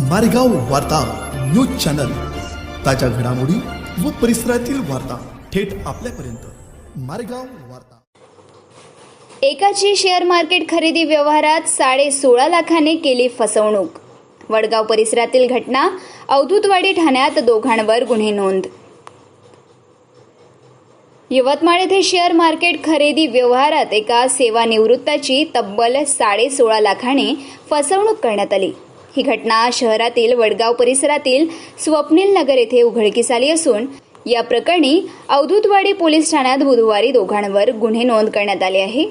मारेगाव वार्ता news channel. ताज्या घडामोडी व परिसरातील वार्ता थेट आपल्यापर्यंत. मारेगाव वार्ता. एकाची शेअर मार्केट खरेदी व्यवहारात साडे सोळा लाखाने केली फसवणूक. वडगाव परिसरातील घटना अवधूतवाडी ठाण्यात दोघांवर गुन्हे नोंद. यवतमाळ येथे शेअर मार्केट खरेदी व्यवहारात एका सेवानिवृत्ताची तब्बल साडे सोळा लाखाने फसवणूक करण्यात आली. ही घटना शहरातील वडगाव परिसरातील स्वप्नील नगर येथे उघडकीस आली असून या प्रकरणी अवधूतवाडी पोलीस ठाण्यात बुधवारी दोघांवर गुन्हे नोंद करण्यात आले आहे.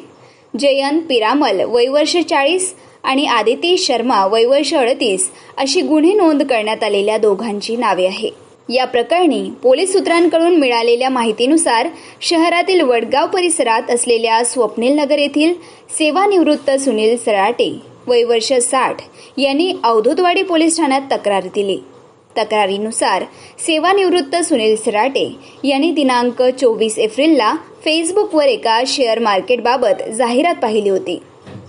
जयंत पिरामल वयवर्ष चाळीस आणि आदिती शर्मा वयवर्ष अडतीस अशी गुन्हे नोंद करण्यात आलेल्या दोघांची नावे आहे. या प्रकरणी पोलीस सूत्रांकडून मिळालेल्या माहितीनुसार शहरातील वडगाव परिसरात असलेल्या स्वप्नील नगर येथील सेवानिवृत्त सुनील सराटे वयवर्ष साठ यांनी अवधूतवाडी पोलीस ठाण्यात तक्रार दिली. तक्रारीनुसार सेवानिवृत्त सुनील सराटे यांनी दिनांक चोवीस एप्रिलला फेसबुकवर एका शेअर मार्केटबाबत जाहिरात पाहिली होती.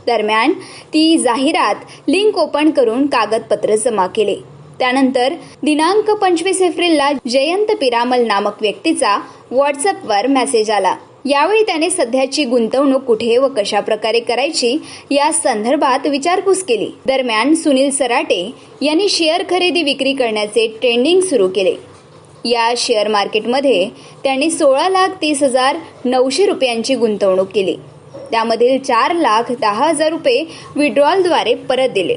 दरम्यान ती जाहिरात लिंक ओपन करून कागदपत्र जमा केले. त्यानंतर दिनांक पंचवीस एप्रिलला जयंत पिरामल नामक व्यक्तीचा व्हॉट्सअपवर मेसेज आला. यावेळी त्याने सध्याची गुंतवणूक कुठे व कशा प्रकारे करायची या संदर्भात विचारपूस केली. दरम्यान सुनील सराटे यांनी शेअर खरेदी विक्री करण्याचे ट्रेंडिंग सुरू केले. या शेअर मार्केटमध्ये त्यांनी सोळा लाख तीस हजार नऊशे रुपयांची गुंतवणूक केली. त्यामधील चार लाख दहा हजार रुपये विड्रॉलद्वारे परत दिले.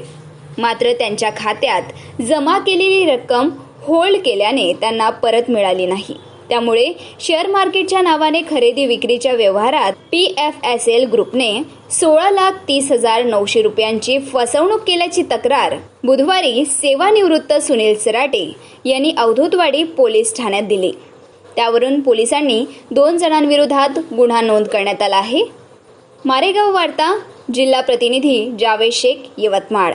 मात्र त्यांच्या खात्यात जमा केलेली रक्कम होल्ड केल्याने त्यांना परत मिळाली नाही. त्यामुळे शेअर मार्केटच्या नावाने खरेदी विक्रीच्या व्यवहारात पी एफ एस एल ग्रुपने सोळा लाख तीस हजार नऊशे रुपयांची फसवणूक केल्याची तक्रार बुधवारी सेवानिवृत्त सुनील सराटे यांनी अवधूतवाडी पोलीस ठाण्यात दिली. त्यावरून पोलिसांनी दोन जणांविरोधात गुन्हा नोंद करण्यात आला आहे. मारेगाव वार्ता जिल्हा प्रतिनिधी जावेद शेख यवतमाळ.